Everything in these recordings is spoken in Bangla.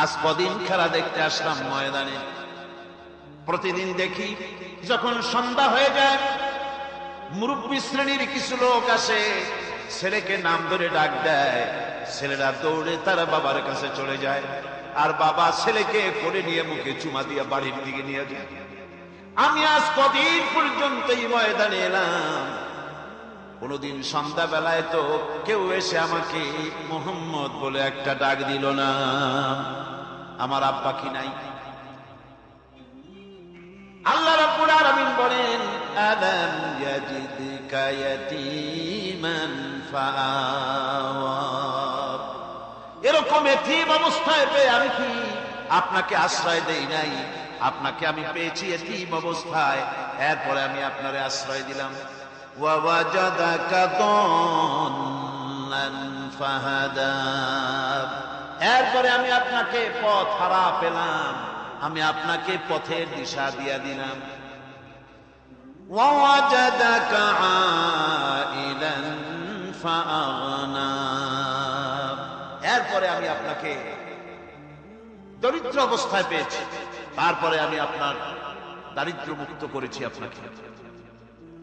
আজ কদিন খেলা দেখতে আসলাম ময়দানে। প্রতিদিন দেখি, যখন সন্ধ্যা হয়ে যায়, মুরব্বী শ্রেণির কিছু লোক আসে, ছেলেকে নাম ধরে ডাক দেয়। ছেলেরা দৌড়ে তার বাবার কাছে চলে যায়, আর বাবা ছেলেকে করে নিয়ে মুখে চুমা দিয়ে বাড়ির দিকে নিয়ে যায়। আমি আজ কদিন পর্যন্ত এই ময়দানে এলাম। কোনোদিন সন্ধ্যাবেলায় তো কেউ এসে আমাকে মোহাম্মদ বলে একটা ডাক দিল না। আমার আব্বা কি নাই? আল্লাহ রাব্বুল আলামিন বলেন, আলাম ইয়াজিদকা ইয়াতীমান এরকম এতিম অবস্থায় পেয়ে আমি কি আপনাকে আশ্রয় দেই নাই? আপনাকে আমি পেয়েছি এতিম অবস্থায়। এরপরে আমি আপনারে আশ্রয় দিলাম। ووجدك ضالا فهدى এরপরে আমি আপনাকে পথ হারা পেলাম আমি আপনাকে পথের দিশা দিয়া দিলাম ووجدك عائلا فأغنى এরপরে আমি আপনাকে দরিদ্র অবস্থায় পেয়েছি তারপরে আমি আপনার দারিদ্র মুক্ত করেছি আপনাকে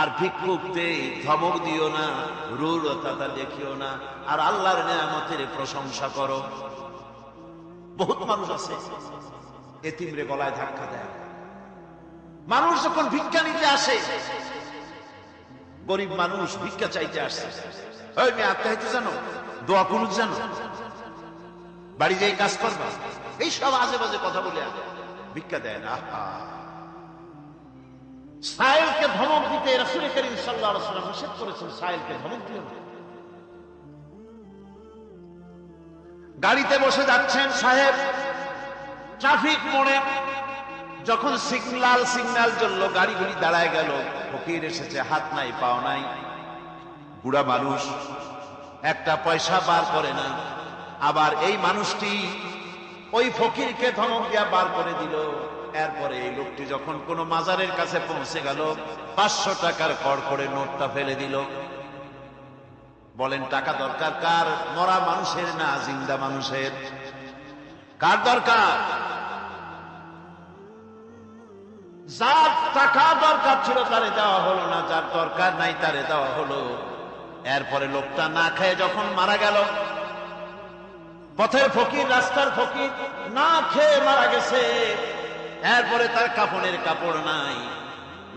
আর ভিক্ষুকতে ধমক দিও না রূঢ়তা দেখিও না, আর আল্লাহর নিয়ামতের প্রশংসা করো। বহুত মানুষ আছে, এতিমরে গলায় ধাক্কা দেয়। মানুষ যখন ভিক্ষা নিতে আসে, গরিব মানুষ ভিক্ষা চাইতে আসে। ওই মেয়ে আত্মহত্যা জানো? দোয়া কুনুত জানো? বাড়ি যাই কাজ করবা? এই সব আজে বাজে কথা বলে ভিক্ষা দেয় না। আহা। সাহেলকে ধমক দিতে রসুল করিম সাল্লাহ নিষেধ করেছেন সাহেলকে ধমক দিও গাড়িতে বসে যাচ্ছেন সাহেব, ট্রাফিক মোড়ে, যখন সিগনাল সিগনাল জ্বলল, গাড়িগুলি দাঁড়ায় গেল, ফকির এসেছে, হাত নাই, পাও নাই। বুড়া মানুষ, একটা পয়সা বার করে না, আবার এই মানুষটি ওই ফকিরকে ধমক দিয়া বার করে দিল। এরপরে এই লোকটি যখন কোন মাজারের কাছে পৌঁছে গেল, পাঁচশো টাকার কর করে নোটটা ফেলে দিল। বলেন, টাকা দরকার কার? মরা মানুষের না জিন্দা মানুষের? কার দরকার? যার টাকা দরকার ছিল তারে দেওয়া হলো না, যার দরকার নাই তারে দেওয়া হলো। এরপরে লোকটা না খেয়ে যখন মারা গেল, পথের ফকির, রাস্তার ফকির, না খেয়ে মারা গেছে। এরপরে তার কাপড়ের কাপড় নাই।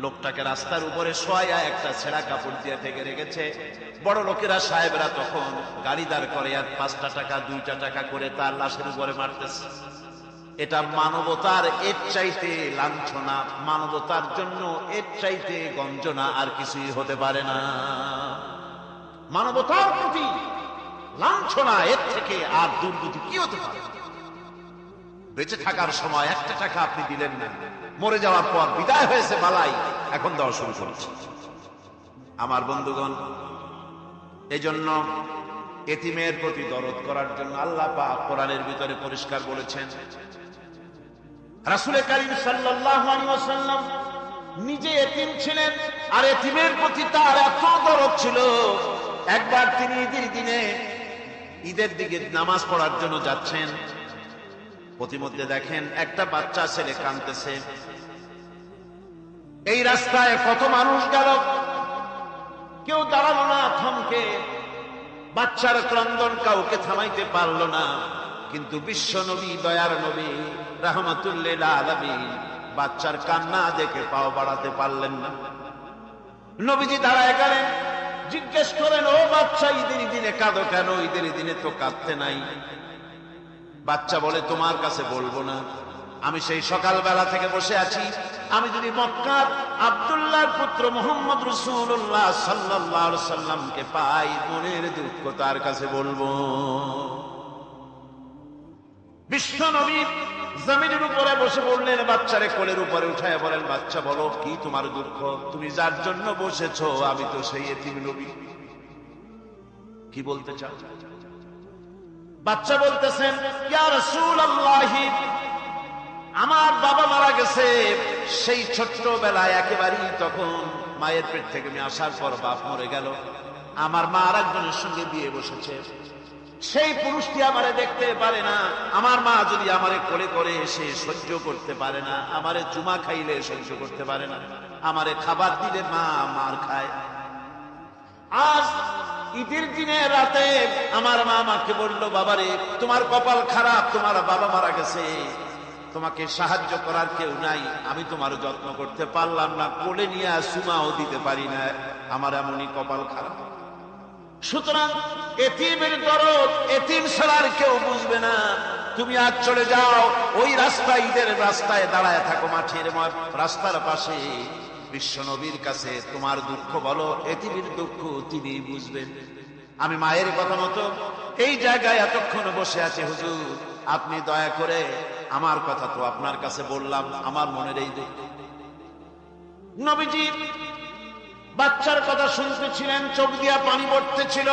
লোকটাকে রাস্তার উপরে শোয়া একটা ছেঁড়া কাপড় দিয়ে থেকে রেখেছে। বড় লোকেরা সাহেবরা তখন গাড়ি দাঁড় করে আর পাঁচটা টাকা, দুইটা টাকা করে তার লাশের উপরে মারতেছে। এটা মানবতার এর চাইতে লাঞ্ছনা, মানবতার জন্য এর চাইতে গঞ্জনা আর কিছুই হতে পারে না। মানবতার প্রতি লাঞ্ছনা এর থেকে আর দুর্গতি কি হতে পারে? বেঁচে থাকার সময় একটা টাকা আপনি দিলেন না। মরে যাওয়ার পর বিদায় হয়েছে বালাই। এখন দেওয়া শুরু করেছে। আমার বন্ধুগণ এই জন্য এতিমের প্রতি দরদ করার জন্য আল্লাহ পাক কোরআনের ভিতরে পরিষ্কার বলেছেন, রাসুলের কারিম ওয়াসাল্লাম নিজে এতিম ছিলেন আর এতিমের প্রতি তার এত দরদ ছিল। একবার তিনি ঈদের দিনে, ঈদের দিকে নামাজ পড়ার জন্য যাচ্ছেন। প্রতিমধ্যে দেখেন একটা বাচ্চা ছেলে কাঁদতেছে। এই রাস্তায় কত মানুষ গেল। কেউ দাঁড়াল না থমকে। বাচ্চার ক্রন্দন কাউকে থামাইতে পারল না। কিন্তু বিশ্ব নবী, দয়ার নবী, রাহমাতুল্লিল আলামিন বাচ্চার কান্না দেখে পাও বাড়াতে পারলেন না। নবীজি দাঁড়ায় গেলেন, জিজ্ঞেস করেন ও বাচ্চা, ঈদের দিনে কাঁদো কেন? ঈদের দিনে তো কাঁদতে নাই। বাচ্চা বলে তোমার কাছে বলব না। আমি সেই সকালবেলা থেকে বসে আছি। আমি যদি মক্কার আবদুল্লাহর পুত্র মোহাম্মদ রসুল্লাহ সাল্লাহ সাল্লামকে পাই, মনের দুঃখ তার কাছে বলব। বিশ্ব নবী জমিনের উপরে বসে বললেন বাচ্চারে কোলের উপরে উঠায় বলেন, বাচ্চা বলো, কি তোমার দুঃখ? তুমি যার জন্য বসেছ, আমি তো সেই এতিম নবী। কি বলতে চাও? বাচ্চা বলতেছেন আমার বাবা মারা গেছে, সেই ছোট্ট বেলায় একেবারেই তখন মায়ের পেট থেকে আমি আসার পর বাপ মরে গেল। আমার মা আর সঙ্গে বিয়ে বসেছে। সেই পুরুষটি আমারে দেখতে পারে না, আমার মা যদি আমারে করে করে সে সহ্য করতে পারে না, আমারে চুমা খাইলে সহ্য করতে পারে না, আমারে খাবার দিলে মা মার খায়। আজ ঈদের দিনে, রাতে আমার মা আমাকে বলল, বাবারে, তোমার কপাল খারাপ, তোমার বাবা মারা গেছে। তোমাকে সাহায্য করার কেউ নাই, আমি তোমার যত্ন করতে পারলাম না, কোলে নিয়ে সুমাও দিতে পারি না। আমার এমনই কপাল খারাপ। সুতরাং এতিমের দরদ, এতিম ছাড়ার কেউ বুঝবে না। তুমি আজ চলে যাও, ওই রাস্তা, ঈদের রাস্তায় দাঁড়ায় থাকো মাঠের রাস্তার পাশে। বিশ্ব নবীর কাছে তোমার দুঃখ বলো, এতিমের দুঃখ তিনি বুঝবেন। আমি মায়ের কথা মতো এই জায়গায় এতক্ষণ বসে আছে, হুজুর। আপনি দয়া করে আমার কথা তো আপনার কাছে বললাম, আমার মনের এই দুঃখ। নবীজি বাচ্চার কথা শুনতেছিলেন, চোখ দিয়া পানি পড়তেছিল।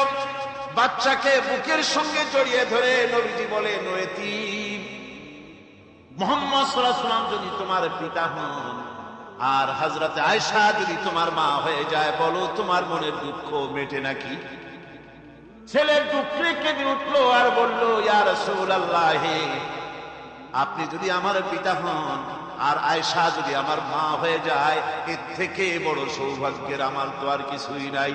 বাচ্চাকে বুকের সঙ্গে জড়িয়ে ধরে নবীজি বলে নয়েতি মোহাম্মদ সাল্লাম যদি তোমার পিতা হন আর হাজরাতে আয়সা যদি তোমার মা হয়ে যায়, বলো তোমার মনের দুঃখ মেটে নাকি? ছেলের দুঃখে কেঁদে উঠল আর বলল ইয়ার রসুল আল্লাহে আপনি যদি আমার পিতা হন আর আয়সা যদি আমার মা হয়ে যায়, এর থেকে বড় সৌভাগ্যের আমার তো আর কিছুই নাই।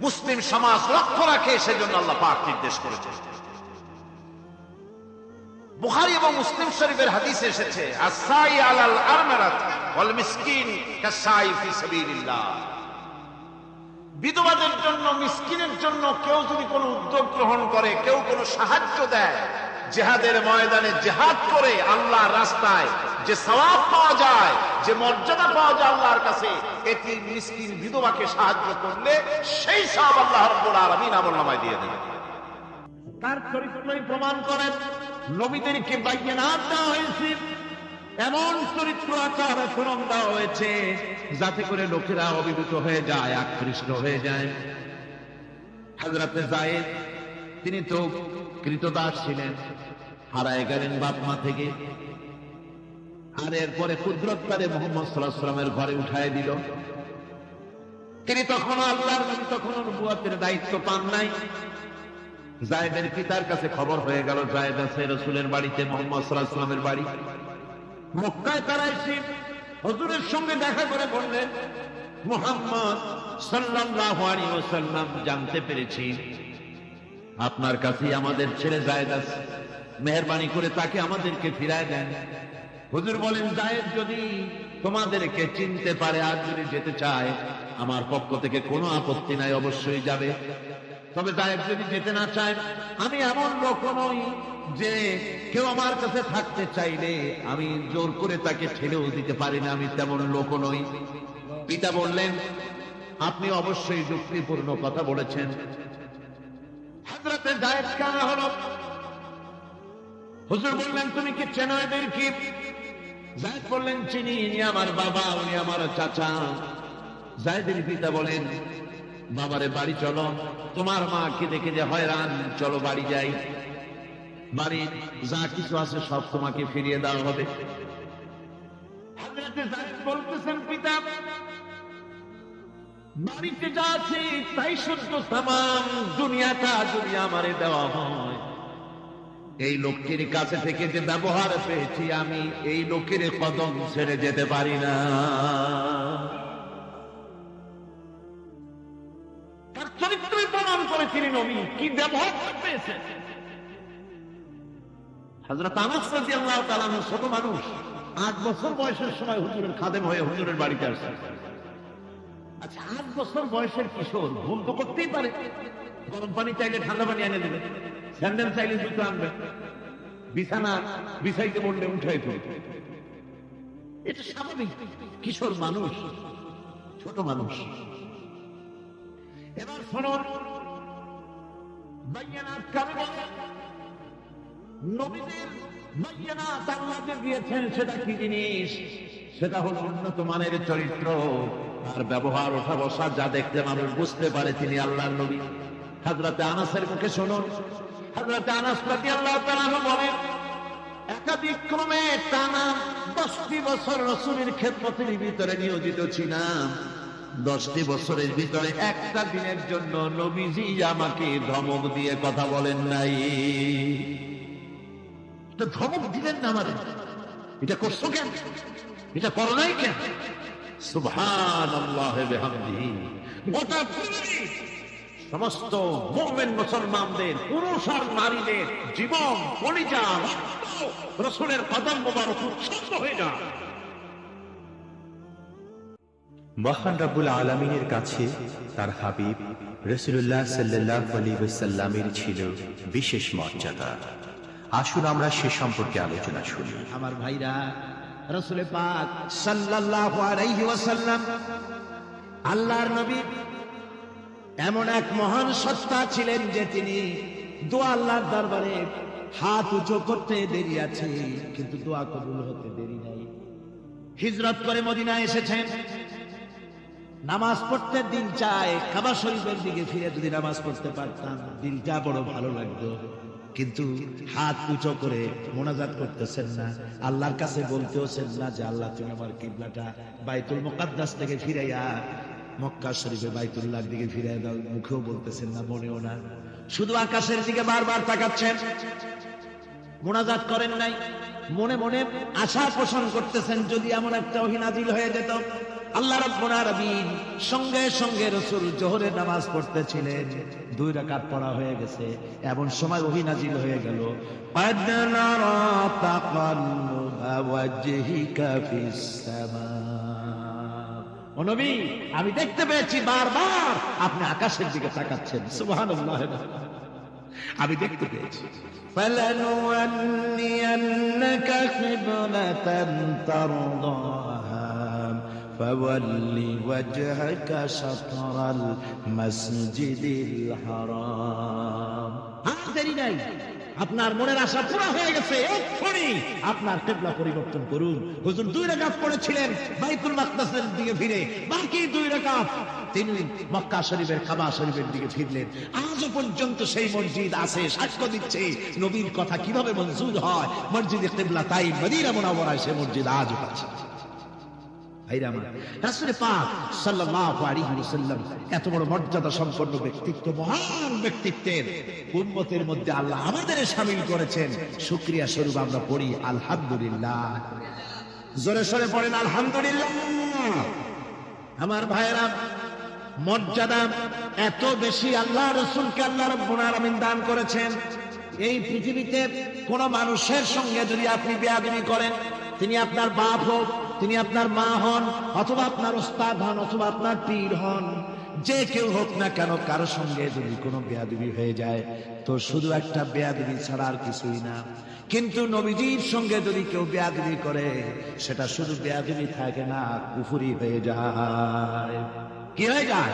মুসলিম সমাজ লক্ষ্য রাখে, সেজন্য আল্লাহ পাক নির্দেশ করেছেন বুখারী এবং মুসলিম শরীফের হাদিস এসেছে আসাই আলাল আরমারাত ওয়াল মিসকিন কাসাই ফি সাবিলিল্লাহ। বিধবাদের জন্য, মিসকিনের জন্য কেউ যদি কোনো উদ্যোগ গ্রহণ করে, কেউ কোনো সাহায্য দেয়, জেহাদের ময়দানে জেহাদ করে আল্লাহর রাস্তায় যে সওয়াব পাওয়া যায়, যে মর্যাদা পাওয়া যায় আল্লাহর কাছে, এটি মিসকিন বিধবাকে সাহায্য করলে সেই সব আল্লাহ রব্বুল আলামিন আমল নামায় দিয়ে দেবে। তার চরিত্রই প্রমাণ করেন নবীদেরকে বাইয়ানাত দেওয়া হয়েছে, এমন চরিত্র আচার আচরণ দেওয়া হয়েছে, যাতে করে লোকেরা অভিভূত হয়ে যায়, আকৃষ্ট হয়ে যায়। হাজরাতে জায়েদ তিনি তো কৃতদাস ছিলেন, হারায় গেলেন বাপ মা থেকে। আর এরপরে কুদরত মোহাম্মদ সাল্লাহ সাল্লামের ঘরে উঠায় দিল। তিনি তখন আল্লাহর তখন বুয়াতের দায়িত্ব পান নাই। জায়দের পিতার কাছে খবর হয়ে গেল, জায়দ আছে রসুলের বাড়িতে, মোহাম্মদ সাল্লাহ সাল্লামের বাড়ি। মক্কায় তারা এসে হজুরের সঙ্গে দেখা করে বললেন, মোহাম্মদ সাল্লাল্লাহু আলাইহি ওয়াসাল্লাম, জানতে পেরেছি। আপনার কাছে আমাদের ছেলে জায়েদ আছে। মেহরবানি করে তাকে আমাদেরকে ফিরায় দেন। হুজুর বলেন, জায়েদ যদি তোমাদেরকে চিনতে পারে আর যদি যেতে চায়, আমার পক্ষ থেকে কোনো আপত্তি নাই, অবশ্যই যাবে। তবে জায়েদ যদি যেতে না চায়, আমি এমন লোক নই যে কেউ আমার কাছে থাকতে চাইলে আমি জোর করে তাকে ছেড়েও দিতে পারি না, আমি তেমন লোক নই। পিতা বললেন, আপনি অবশ্যই যুক্তিপূর্ণ কথা বলেছেন। হাজরাতে জায়েদ কানা হলো। হুজুর বললেন, তুমি কি চেনো কি? জায়েদ বললেন, চিনি, ইনি আমার বাবা, উনি আমার চাচা। জায়েদের পিতা বলেন, বাবারে, বাড়ি চলো। তোমার মা কি দেখে যে হয়রান। চলো, বাড়ি যাই। বাড়ি যা কিছু আছে সব তোমাকে ফিরিয়ে দেওয়া হবে। বলতেছেন, পিতা, বাড়িতে যা আছে তাই সত্য তামাম দুনিয়াটা যদি আমারে দেওয়া হয় এই লোকটির কাছে থেকে যে ব্যবহার পেয়েছি আমি, এই লোকের কদম ছেড়ে যেতে পারি না। মানুষ। আট বছর বয়সের সময় হুজুরের খাদেম হয়ে হুজুরের বাড়িতে আচ্ছা আট বছর বয়সের ভুল তো করতেই পারে। গরম পানি চাইলে ঠান্ডা পানি এনে দেবে। স্যান্ডেল চাইলে জুতো আনবে। বিছানা বিছাইতে বললে উঠাই তুলবে এটা স্বাভাবিক, কিশোর মানুষ, ছোট মানুষ। এবার শুনুন বাইয়ানাত কারে বলে? নবীদের দিয়েছেন সেটা কি জিনিস? সেটা হলো উন্নত মানের চরিত্র। আর ব্যবহার, ওঠা বসা যা দেখতে মানুষ বুঝতে পারে তিনি আল্লাহর নবী। হাজরাতে আনাসের মুখে শুনুন ভিতরে নিয়োজিত ছিলাম। দশটি বছরের ভিতরে একটা দিনের জন্য নবীজি আমাকে ধমক দিয়ে কথা বলেন নাই। ধমক দিলেন না আমাদের এটা করছ কেন? এটা করো নাই কেন? আল্লাহ গোটা সমস্ত মোমেন মুসলমানদের পুরুষ আর নারীদের জীবন কলিজা রসুলের কদম মোবারক উচ্ছ্বস্ত হয়ে যায় মহান রাব্বুল আলমিনের কাছে তার হাবিব রসুল্লাহ সাল্লাহ আলী সাল্লামের ছিল বিশেষ মর্যাদা। আসুন আমরা সে সম্পর্কে আলোচনা শুনি। আমার ভাইরা রসুল পাক সাল্লাল্লাহু আলাইহি ওয়াসাল্লাম আল্লাহর নবী এমন এক মহান সত্তা ছিলেন যে তিনি দোয়া আল্লাহর দরবারে হাত উঁচু করতে দেরি আছে, কিন্তু দোয়া কবুল হতে দেরি নাই। হিজরত করে মদিনা এসেছেন। নামাজ পড়তে দিন চায়, কাবা শরীফের দিকে ফিরে যদি নামাজ পড়তে পারতাম দিলটা বড় ভালো লাগতো। কিন্তু হাত উঁচু করে মোনাজাত করতেছেন না। আল্লাহর কাছে বলতেওছেন না যে, আল্লাহ তুমি আমার কিবলাটা বাইতুল মুকাদ্দাস থেকে ফিরাইয়া মক্কা শরীফে বাইতুল্লাহর দিকে ফিরাই দাও মুখেও বলতেছেন না মনেও না শুধু আকাশের দিকে বারবার তাকাচ্ছেন মোনাজাত করেন নাই মনে মনে আশা পোষণ করতেছেন যদি এমন একটা অহিনাজিল হয়ে যেত আল্লাহ রাব্বুল আলামিন সঙ্গে সঙ্গে রাসূল জোহরের নামাজ পড়তেছিলেন দুই রাকাত পড়া হয়ে গেছে এমন সময় অহিনাজিল হয়ে গেল قد نرى تقلب وجهك في السماء ও নবী আমি দেখতে পেয়েছি বারবার আপনি আকাশের দিকে তাকাচ্ছেন সুবহানাল্লাহ আমি দেখতে পেয়েছি فلنولينك قبلة ترضاها فول وجهك شطر المسجد الحرام আর দেরি নাই আপনার মনের আশা পুরো হয়ে গেছে, এক্ষুনি আপনার কেবলা পরিবর্তন করুন। হুজুর, দুই রাকাত পড়েছিলেন বাইতুল মাকদাসের দিকে ফিরে বাকি দুই রাকাত তিনি মক্কা শরীফের কাবা শরীফের দিকে ফিরলেন। আজও পর্যন্ত সেই মসজিদ আছে, সাক্ষ্য দিচ্ছে। নবীর কথা কীভাবে মঞ্জুর হয়? মসজিদে কেবলা তাই, মদিনা মোনাওয়ারায় সে মসজিদ আজও আছে। পাক এত বড় মর্যাদা ব্যক্তিত্ব, মহান ব্যক্তিত্বের মধ্যে আল্লাহ আমাদের করেছেন। আমরা পড়ি, আলহামদুলিল্লাহ। জোরে সরে পড়েন, আলহামদুলিল্লাহ। আমার ভাইয়েরা, মর্যাদা এত বেশি আল্লাহ রসুলকে আল্লাহ রব্বুল দান করেছেন। এই পৃথিবীতে কোন মানুষের সঙ্গে যদি আপনি করেন, তিনি আপনার বাপ হোক তিনি আপনার মা হন, অথবা আপনার ওস্তাদ হন, অথবা আপনার পীর হন, যে কেউ হোক না কেন কারও সঙ্গে যদি কোনো বেয়াদবি হয়ে যায়, তো শুধু একটা বেয়াদবি ছাড়া আর কিছুই না। কিন্তু নবীজির সঙ্গে যদি কেউ বেয়াদবি করে, সেটা শুধু বেয়াদবি থাকে না, কুফুরি হয়ে যায়। কি হয়ে যায়?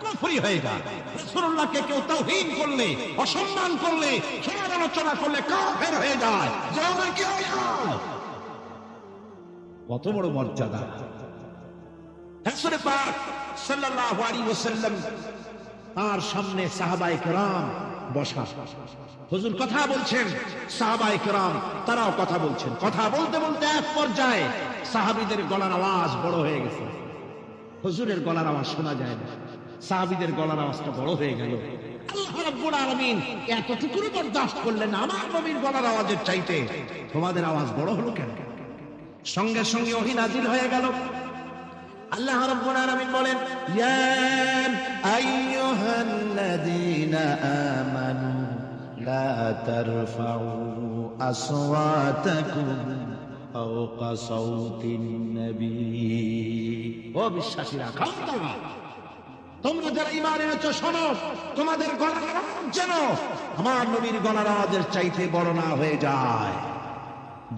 কুফরি হয়ে যায়। রাসূলুল্লাহকে কেউ তাওহীন করলে, অসম্মান করলে সমালোচনা করলে কাফের হয়ে যায়। জমা কি হয়ে যায়? কত বড় মর্যাদা। তার সামনে সাহাবায়ে কেরাম বসা। হুজুর কথা বলছেন, সাহাবায়ে কেরাম তারাও কথা বলছেন। কথা বলতে বলতে এক পর্যায়ে সাহাবিদের গলার আওয়াজ বড় হয়ে গেছে। হুজুরের গলার আওয়াজ শোনা যায় না। সাহাবিদের গলার আওয়াজটা বড় হয়ে গেল। আল্লাহ রাব্বুল এতটুকু বরদাস্ত করলেন, আমার নবীর গলার আওয়াজের চাইতে। তোমাদের আওয়াজ বড় হলো কেন? সঙ্গে সঙ্গে ওহি নাজিল হয়ে গেল। আল্লাহ রাব্বুল আলামিন বলেন, ইয়া আইয়ুহাল্লাযীনা আমানু লা তারফাউ আসওয়াতাকুম ফাওকা সাউতিন নবী। ও বিশ্বাসীরা তোমরা যারা ইমান এনেছো, শোনো, তোমাদের গলার যেন আমার নবীর গলার আওয়াজের চাইতে বড় না হয়ে যায়।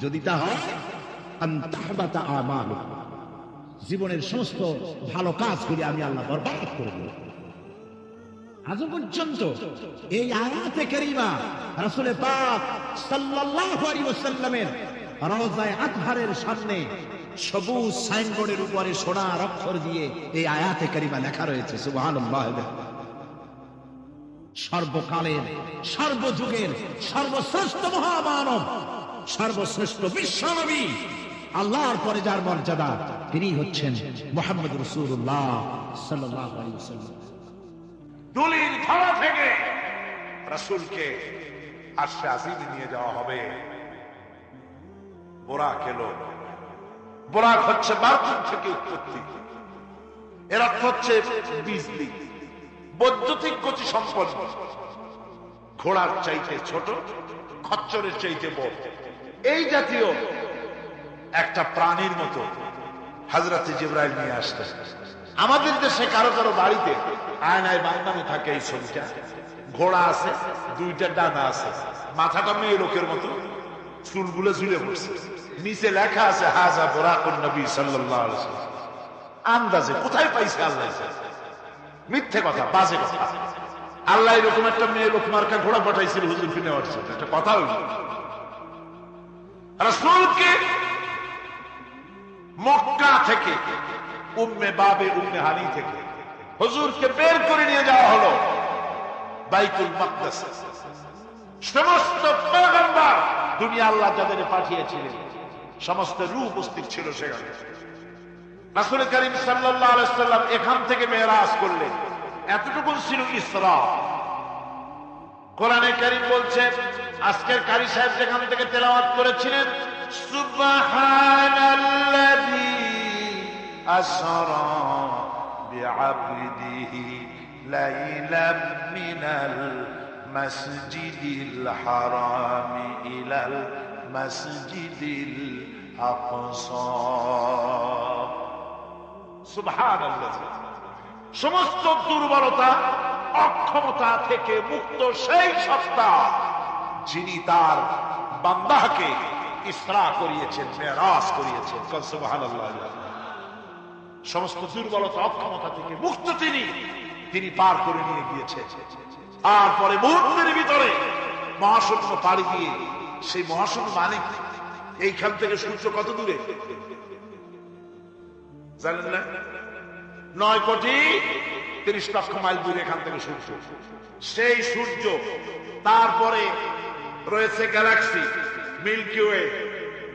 যদি তা হয় জীবনের সমস্ত ভালো কাজগুলি আমি আল্লাহ বরবাদ করে দেব আজ পর্যন্ত এই আয়াতে কারিমা রাসূলে পাক সাল্লাল্লাহু আলাইহি ওয়াসাল্লামের রওজায়ে আতহারের সামনে সবুজ সাইনবোর্ডের উপরে সোনার অক্ষর দিয়ে এই আয়াতে কারিমা লেখা রয়েছে, সুবহানাল্লাহ। সর্বকালের, সর্বযুগের, সর্বশ্রেষ্ঠ মহামানব, সর্বশ্রেষ্ঠ বিশ্বনবী আল্লাহর পরে যার মর্যাদা তিনি হচ্ছেন মোহাম্মদ রসুল্লাহ থানা থেকে নিয়ে যাওয়া হবে। হচ্ছে থেকে উৎপত্তি। এর অর্থ হচ্ছে বিজলি। বৈদ্যুতিক গতি ঘোড়ার চাইতে ছোট, খচ্চরের চাইতে বড়। এই জাতীয় একটা প্রাণীর মতো হাজরাতে জিব্রাইল নিয়ে আসতে আমাদের দেশে কারও কারও বাড়িতে আয়নায় বাংলামে থাকে এই ছবিটা। ঘোড়া আছে, দুইটা ডানা আছে। মাথাটা মেয়ে লোকের মতো, চুলগুলো ঝুলে পড়ছে। নিচে লেখা আছে হাজা বোরাকুন নবী ওয়াসাল্লাম। আন্দাজে কোথায় পাইছে আল্লাহ মিথ্যে কথা, বাজে কথা। আল্লাহ এরকম একটা মেয়ে লোক মার্কা ঘোড়া পাঠাইছিল, হুজুর ফিনে একটা কথা হইল। রাসূলকে মক্কা থেকে, উম্মে বাবে, উম্মে হানি থেকে। হুজুরকে বের করে নিয়ে যাওয়া হলো বাইতুল মাকদাস। সমস্ত পয়গম্বর দুনিয়া আল্লাহ যাদের পাঠিয়েছিলেন, সমস্ত রূহ উপস্থিত ছিল সেখানে। রাসূল করিম সাল্লাল্লাহু আলাইহি সাল্লাম এখান থেকে মেরাজ করলেন। এতটুকু ছিল ইসরা। কোরআনে কারীম বলছে, আজকের কারি সাহেব যেখান থেকে তেলাওয়াত করেছিলেন সুবহানাল্লাযী আসরা বিআবদিহি লাইলাম মিনাল মাসজিদিল হারাম ইলাল মাসজিদিল আকসা। সুবহানাল্লাযী। সমস্ত দুর্বলতা, অক্ষমতা থেকে মুক্ত সেই সত্তা যিনি তার বান্দাহকে ইসরা করিয়েছেন মেরাজ করিয়েছেন। কল সুবহানাল্লাহ। সমস্ত দুর্বলতা, অক্ষমতা থেকে মুক্ত তিনি। তিনি পার করে নিয়ে গিয়েছেন। তারপরে মুহূর্তের ভিতরে মহাশূন্য পাড়ি দিয়ে সেই মহাশূন্য মানিক এইখান থেকে সূর্য কত দূরে? জানেন না? নয় কোটি তিরিশ লক্ষ মাইল দূরে এখান থেকে সূর্য। সেই সূর্য তারপরে রয়েছে গ্যালাক্সি। মিল্কি ওয়ে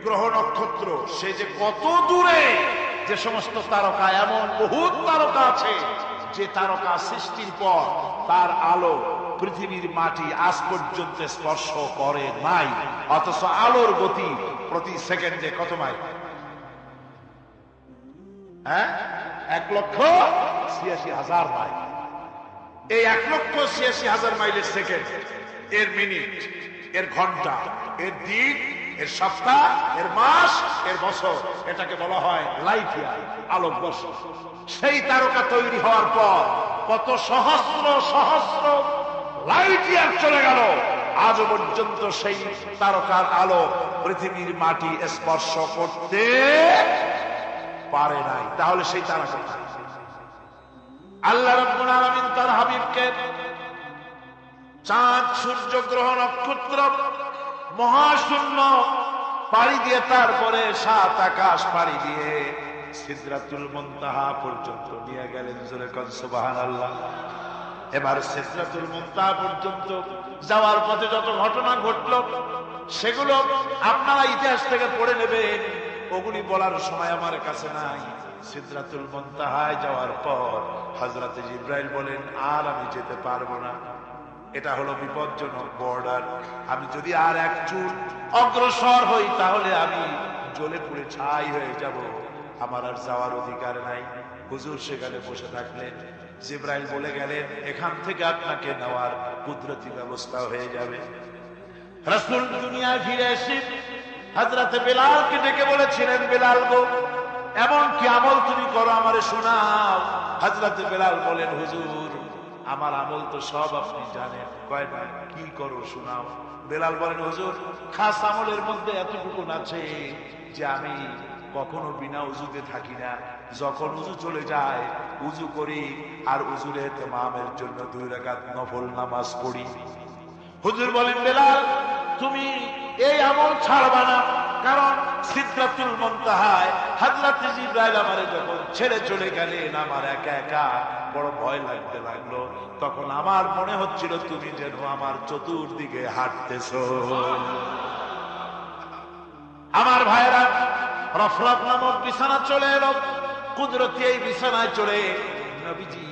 গ্রহ নক্ষত্র সে যে কত দূরে, যে সমস্ত তারকা, এমন বহুত তারকা আছে, যে তারকা সৃষ্টির পর তার আলো পৃথিবীর মাটি আজ পর্যন্ত স্পর্শ করে নাই। অথচ আলোর গতি প্রতি সেকেন্ডে কত মাইল? হ্যাঁ? এক লক্ষ ছিয়াশি হাজার মাইল। এই এক লক্ষ ছিয়াশি হাজার মাইলের সেকেন্ড, এর মিনিট এর ঘণ্টা, এর দিন, এর সপ্তাহ, এর মাস, এর বছর। এটাকে বলা হয় লাইফ ইয়ার আলোক বছর সেই তারকা তৈরি হওয়ার পর কত সহস্র সহস্র লাইট ইয়ার চলে গেল। আজও পর্যন্ত সেই তারকার আলো পৃথিবীর মাটি স্পর্শ করতে পারে নাই। তাহলে সেই তারা কোথায়? আল্লাহ রাব্বুল আলামিন তার হাবিবকে চাঁদ, সূর্য গ্রহ নক্ষত্র, মহাশূন্য, পাড়ি দিয়ে তারপরে সাত আকাশ পাড়ি দিয়ে সিদরাতুল মন্তাহা পর্যন্ত নিয়ে গেলেন জোরে কোন, সুবহানাল্লাহ। এবার সিদরাতুল মুনতাহা পর্যন্ত যাওয়ার পথে যত ঘটনা ঘটলো, সেগুলো আপনারা ইতিহাস থেকে পড়ে নেবেন। ওগুলি বলার সময় আমার কাছে নাই। সিদরাতুল মন্তাহায় যাওয়ার পর হযরত জিব্রাইল বলেন, আর আমি যেতে পারব না। এটা হলো বিপজ্জনক বর্ডার। আমি যদি আর এক চুল অগ্রসর হই, তাহলে আমি জ্বলে পুড়ে ছাই হয়ে যাব। আমার আর যাওয়ার অধিকার নাই। হুজুর সেখানে বসে থাকলেন জিব্রাইল বলে গেলেন এখান থেকে আপনাকে নেওয়ার কুদরতি ব্যবস্থা হয়ে যাবে। রাসূল দুনিয়ায় ফিরে এসে হযরতে বেলালকে ডেকে বলেছিলেন, বেলাল গো, এমন কি আমল তুমি করো আমারে শোনাও? হযরতে বেলাল বলেন, হুজুর আমার আমল তো সব আপনি জানেন। কয় না কি করো শোনাও? বেলাল বলেন, হুজুর, খাস আমলের মধ্যে এতটুকু আছে যে আমি কখনো বিনা উজুতে থাকি না। যখন উজু চলে যায়, উজু করি আর উজুর এতেমামের জন্য দুই রাকাত নফল নামাজ পড়ি। হুজুর বলেন, বেলাল, তুমি এই আমল ছাড়বা না, কারণ সিদ্ধাতুল মুনতাহায় হযরত জিব্রাইল আমারে যখন ছেড়ে চলে গেলেন, আমার একা একা বড় ভয় লাগতে লাগল। তখন আমার মনে হচ্ছিল, তুমি যেন আমার চতুর্দিকে হাঁটতেছো। আমার ভাইরা রফরফ নামক বিছানা চলে এলো। কুদরতি এই বিছানায় চলে নবীজি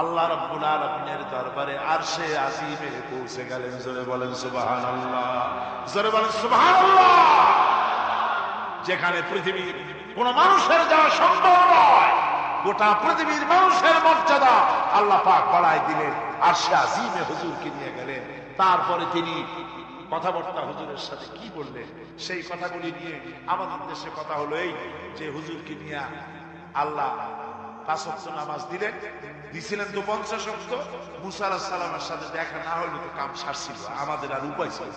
আল্লাহ রব্বুল আলমিনের দরবারে আরশে আসিমে পৌঁছে গেলেন। জোরে বলেন সুবাহান আল্লাহ জোরে বলেন সুবাহান যেখানে পৃথিবীর কোন মানুষের যাওয়া সম্ভব নয়। গোটা পৃথিবীর মানুষের মর্যাদা আল্লাহ পাক বাড়ায় দিলেন। আর সে আজিমে হুজুরকে নিয়ে গেলেন। তারপরে তিনি কথাবার্তা হুজুরের সাথে কি বললেন, সেই কথাগুলি নিয়ে আমাদের দেশে কথা হলো এই যে হুজুরকে নিয়ে আল্লাহ পাঁচ নামাজ দিলেন। দিছিলেন তো পঞ্চাশ অক্ত মুসা আলাহ সালামের সাথে দেখা না হলে তো কাম সারছিল। আমাদের আর উপায় ছিল।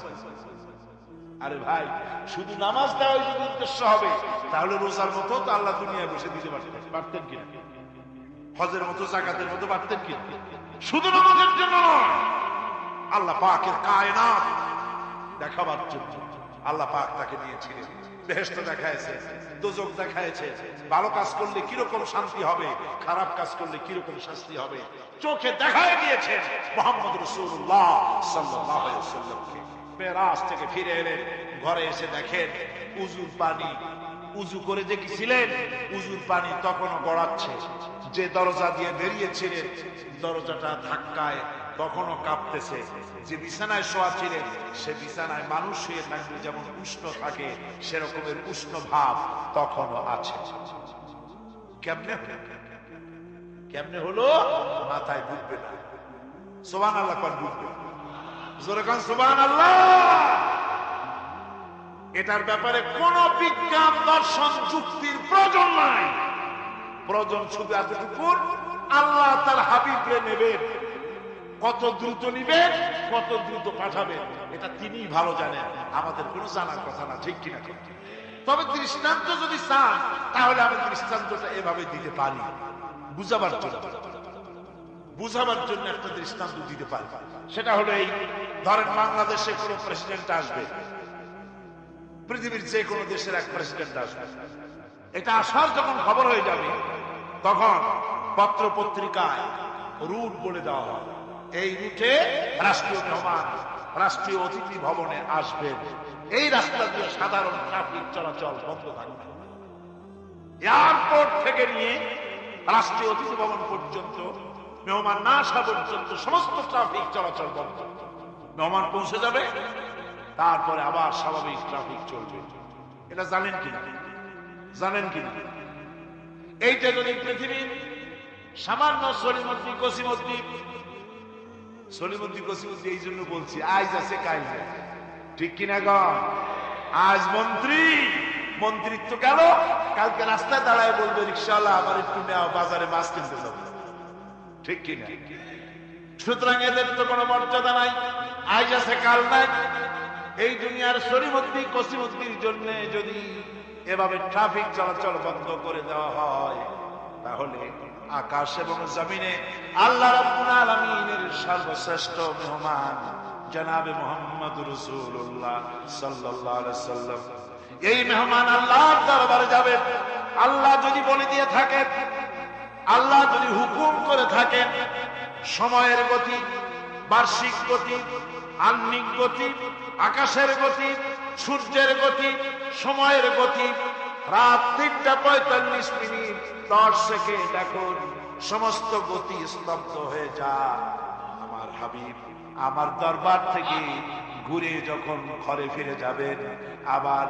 আরে ভাই, শুধু নামাজ দেওয়াই যদি উদ্দেশ্য হবে, তাহলে রোজার মতো তো আল্লাহ দুনিয়ায় বসে দিতে পারতেন। পারতেন কিনা? হজের মতো, জাকাতের মতো পারতেন কিনা? শুধু নামাজের জন্য আল্লাহ পাকের কায়নাত দেখাবার জন্য আল্লাহ পাক তাকে দিয়েছিলেন। বেহেস্ত দেখাইছে, দোজক দেখাইছে, ভালো কাজ করলে কীরকম শান্তি হবে, খারাপ কাজ করলে কীরকম শাস্তি হবে, চোখে দেখাই দিয়েছেন মোহাম্মদ রসুল্লাহ সাল্লাহ সাল্লামকে পেরাস থেকে ফিরে এলেন। ঘরে এসে দেখেন উজুর পানি। উজু করে যে উজুর পানি তখনও গড়াচ্ছে। যে দরজা দিয়ে বেরিয়েছিলেন, দরজাটা ধাক্কায় তখনও কাঁপতেছে। যে বিছানায় শোয়া ছিলেন, সে বিছানায় মানুষ থাকলে যেমন উষ্ণ থাকে, সেরকমের উষ্ণ ভাব তখনও আছে। কেমনে কেমনে হলো? মাথায় ঢুকবে না। সোবান আল্লাহ কন ঢুকবে জোরে কন সোবান আল্লাহ এটার ব্যাপারে কোন বিজ্ঞান, দর্শন, যুক্তির প্রয়োজন নাই। প্রয়োজন শুধু এতটুকু আল্লাহ তার হাবিবরে নেবেন কত দ্রুত নিবেন কত দ্রুত পাঠাবেন এটা তিনি ভালো জানেন। আমাদের কোনো জানার কথা না, ঠিক কিনা? তবে দৃষ্টান্ত যদি চান, তাহলে আমি দৃষ্টান্তটা এভাবে দিতে পারি। বুঝাবার জন্য। বুঝাবার জন্য একটা দৃষ্টান্ত দিতে পারি। সেটা হলো এই, ধরেন বাংলাদেশে কোনো প্রেসিডেন্ট আসবে। পৃথিবীর যে কোনো দেশের এক প্রেসিডেন্ট আসবে। এটা আসার যখন খবর হয়ে যাবে, তখন পত্র পত্রিকায় রুট বলে দেওয়া হয়। এই রুটে রাষ্ট্রীয় মেহমান রাষ্ট্রীয় অতিথি ভবনে আসবেন এই রাস্তা দিয়ে সাধারণ ট্রাফিক চলাচল বন্ধ থাকবে। এয়ারপোর্ট থেকে নিয়ে রাষ্ট্রীয় অতিথি ভবন পর্যন্ত মেহমান না আসা পর্যন্ত সমস্ত ট্রাফিক চলাচল বন্ধ। মেহমান পৌঁছে যাবে, তারপরে আবার স্বাভাবিক ট্রাফিক চলবে। এটা জানেন কিনা? জানেন কিনা? এইটা যদি পৃথিবীর সামান্য সলিমদ্দি, কসিমদ্দি সলিমদ্দি, কসিমদ্দি, এই জন্য বলছি আজ আছে নাই। ঠিক কিনা গ? আজ মন্ত্রী, মন্ত্রিত্ব গেল, কালকে রাস্তায় দাঁড়ায় বলবে রিক্সাওয়ালা আমার একটু নেওয়া, বাজারে মাছ কিনতে যাব। ঠিক কিনা সুতরাং এদের তো কোনো মর্যাদা নাই। আজ আছে কাল নাই। এই দুনিয়ার সরিমদ্দি কসিমদ্দির জন্য যদি এভাবে ট্রাফিক চলাচল বন্ধ করে দেওয়া হয়, তাহলে আকাশ এবং জমিনে আল্লাহ রাব্বুল আলামিনের সর্বশ্রেষ্ঠ মেহমান জনাবে মোহাম্মদ রাসূলুল্লাহ সাল্লাল্লাহু আলাইহি সাল্লাম এই মেহমান আল্লাহর দরবারে যাবেন আল্লাহ যদি বলে দিয়ে থাকেন আল্লাহ যদি হুকুম করে থাকেন, সময়ের গতি, বার্ষিক গতি, আহ্নিক গতি, আকাশের গতি, সূর্যের গতি, সময়ের গতি, রাত তিনটা পঁয়তাল্লিশ মিনিট, দশ সেকেন্ড এখন সমস্ত গতি স্তব্ধ হয়ে যা আমার হাবিব, আমার দরবার থেকে ঘুরে যখন ঘরে ফিরে যাবেন, আবার